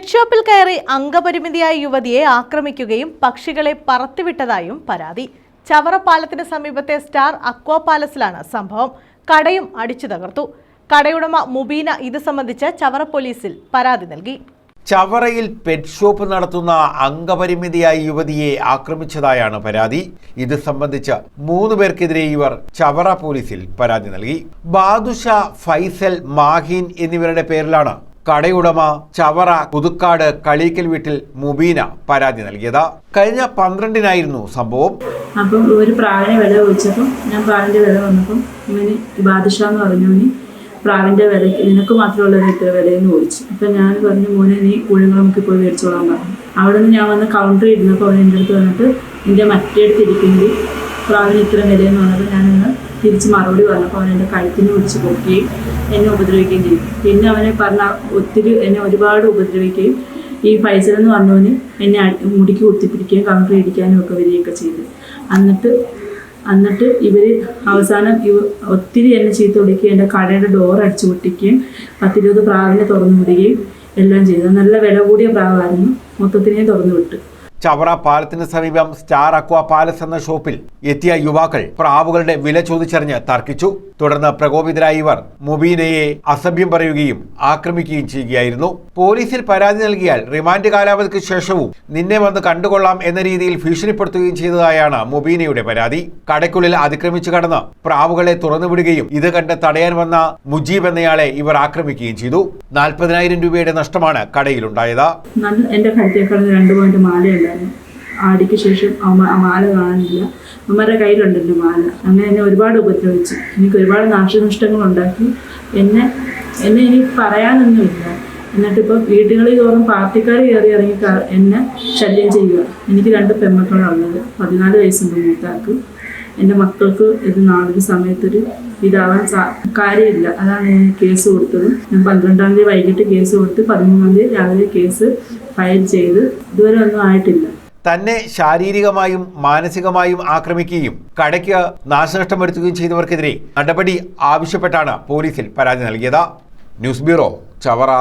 Pet ഷോപ്പിൽ കയറി അംഗപരിമിതിയായ യുവതിയെ ആക്രമിക്കുകയും പക്ഷികളെ പറത്തിവിട്ടതായും പരാതി. ചവറ പാലത്തിന് സമീപത്തെ സ്റ്റാർ അക്വാ പാലസിലാണ് സംഭവം. കടയും അടിച്ചു തകർത്തു. കടയുടമ മുബീന ഇത് സംബന്ധിച്ച് ചവറ പോലീസിൽ പരാതി നൽകി. ചവറയിൽ പെറ്റ് ഷോപ്പ് നടത്തുന്ന അംഗപരിമിതിയായ യുവതിയെ ആക്രമിച്ചതായാണ് പരാതി. ഇത് സംബന്ധിച്ച് മൂന്ന് പേർക്കെതിരെ ഇവർ ചവറ പോലീസിൽ പരാതി നൽകി. ബാദുഷ ഫൈസൽ മാഹിൻ എന്നിവരുടെ പേരിലാണ് കടയുടമ ചവറ പുതുക്കാട് കളീക്കൽ വീട്ടിൽ മുബീന പരാതി നൽകിയത്. കഴിഞ്ഞ പന്ത്രണ്ടിനായിരുന്നു സംഭവം. അപ്പം ഒരു പ്രാവിനെ വില ചോദിച്ചപ്പം ഞാൻ പ്രാവിന്റെ വില വന്നപ്പം ഇവന് ബാദുഷ എന്ന് പറഞ്ഞവന് പ്രാവിന്റെ വില നിനക്ക് മാത്രമുള്ള ഇത്ര വിലയെന്ന് ചോദിച്ചു. അപ്പം ഞാൻ പറഞ്ഞു മോനെ നീ കുഴികൾ നമുക്ക് പോയി മേടിച്ചോളാൻ പറഞ്ഞു. അവിടെ നിന്ന് ഞാൻ വന്ന് കൗണ്ടർ ഇരുന്നപ്പോൾ അവൻ എന്റെ അടുത്ത് വന്നിട്ട് എന്റെ മറ്റേ അടുത്ത് ഇരിക്കുന്നത് പ്രാവിന് ഇത്ര വിലയെന്ന് പറഞ്ഞപ്പോൾ ഞാനൊന്ന് തിരിച്ച് മറുപടി പറഞ്ഞപ്പോൾ അവൻ എന്റെ കഴുത്തിന് പിടിച്ച് പൊക്കുകയും എന്നെ ഉപദ്രവിക്കുകയും ചെയ്യും. പിന്നെ അവനെ പറഞ്ഞ ഒത്തിരി എന്നെ ഒരുപാട് ഉപദ്രവിക്കുകയും ഈ ഫൈസൽ എന്ന് പറഞ്ഞവന് എന്നെ മുടിക്ക് കുത്തിപ്പിടിക്കുകയും കൗണ്ടർ ഇടിക്കാനും ഒക്കെ വരികയൊക്കെ ചെയ്തു. എന്നിട്ട് എന്നിട്ട് ഇവർ അവസാനം ഇവ ഒത്തിരി എന്നെ ചീത്ത വിളിക്കുകയും എന്റെ കടയുടെ ഡോർ അടിച്ചു പൊട്ടിക്കുകയും പത്തിരുപത് പ്രാവിനെ തുറന്നു വിടുകയും എല്ലാം ചെയ്തു. നല്ല വില കൂടിയ പ്രാവായിരുന്നു. മൊത്തത്തിനെ തുറന്നു വിട്ടു. ചവറ പാലത്തിന് സമീപം സ്റ്റാർ അക്വ പാലസ് എന്ന ഷോപ്പിൽ എത്തിയ യുവാക്കൾ പ്രാവുകളുടെ വില ചോദിച്ചറിഞ്ഞ് തർക്കിച്ചു. തുടർന്ന് പ്രകോപിതരായ ഇവർ മുബീനയെ അസഭ്യം പറയുകയും ആക്രമിക്കുകയും ചെയ്യുകയായിരുന്നു. പോലീസിൽ പരാതി നൽകിയാൽ റിമാൻഡ് കാലാവധിക്ക് ശേഷവും നിന്നെ വന്ന് കണ്ടുകൊള്ളാം എന്ന രീതിയിൽ ഭീഷണിപ്പെടുത്തുകയും ചെയ്തതായാണ് മുബീനയുടെ പരാതി. കടയ്ക്കുള്ളിൽ അതിക്രമിച്ചു കടന്ന് പ്രാവുകളെ തുറന്നുവിടുകയും ഇത് കണ്ട് തടയാൻ വന്ന മുജീബ് എന്നയാളെ ഇവർ ആക്രമിക്കുകയും ചെയ്തു. നാൽപ്പതിനായിരം രൂപയുടെ നഷ്ടമാണ് കടയിലുണ്ടായത്. എന്റെ രണ്ട് പോയിന്റ് മാലയുണ്ടായിരുന്നു ആടിക്ക് ശേഷം മാല കാണുന്നില്ല അമ്മമാരുടെ കയ്യിലുണ്ടല്ലോ മാല. അങ്ങനെ എന്നെ ഒരുപാട് ഉപദ്രവിച്ചു. എനിക്ക് ഒരുപാട് നാശനഷ്ടങ്ങൾ ഉണ്ടാക്കി എന്നെ എന്നെ ഇനി പറയാനൊന്നുമില്ല. എന്നിട്ട് ഇപ്പോൾ വീടുകളിൽ തോറും പാർട്ടിക്കാർ കയറി ഇറങ്ങി എന്നെ ശല്യം ചെയ്യുക. എനിക്ക് രണ്ട് പെൺമക്കളാണുള്ളത് പതിനാല് വയസ്സുണ്ട് മൂത്താക്ക് എന്റെ മക്കൾക്ക് ഇത് നാളൊരു സമയത്തൊരു ഇതാവാൻ സാ കാര്യമില്ല. അതാണ് ഞാൻ കേസ് കൊടുത്തത്. ഞാൻ പന്ത്രണ്ടാം തീയതി വൈകിട്ട് കേസ് കൊടുത്ത് പതിമൂന്നാം തീയതി രാവിലെ കേസ് ഫയൽ ചെയ്ത് ഇതുവരെ ഒന്നും ആയിട്ടില്ല. തന്നെ ശാരീരികമായും മാനസികമായും ആക്രമിക്കുകയും കടയ്ക്ക് നാശനഷ്ടം വരുത്തുകയും ചെയ്തവർക്കെതിരെ നടപടി ആവശ്യപ്പെട്ടാണ് പോലീസിൽ പരാതി നൽകിയത്. News bureau Chavara.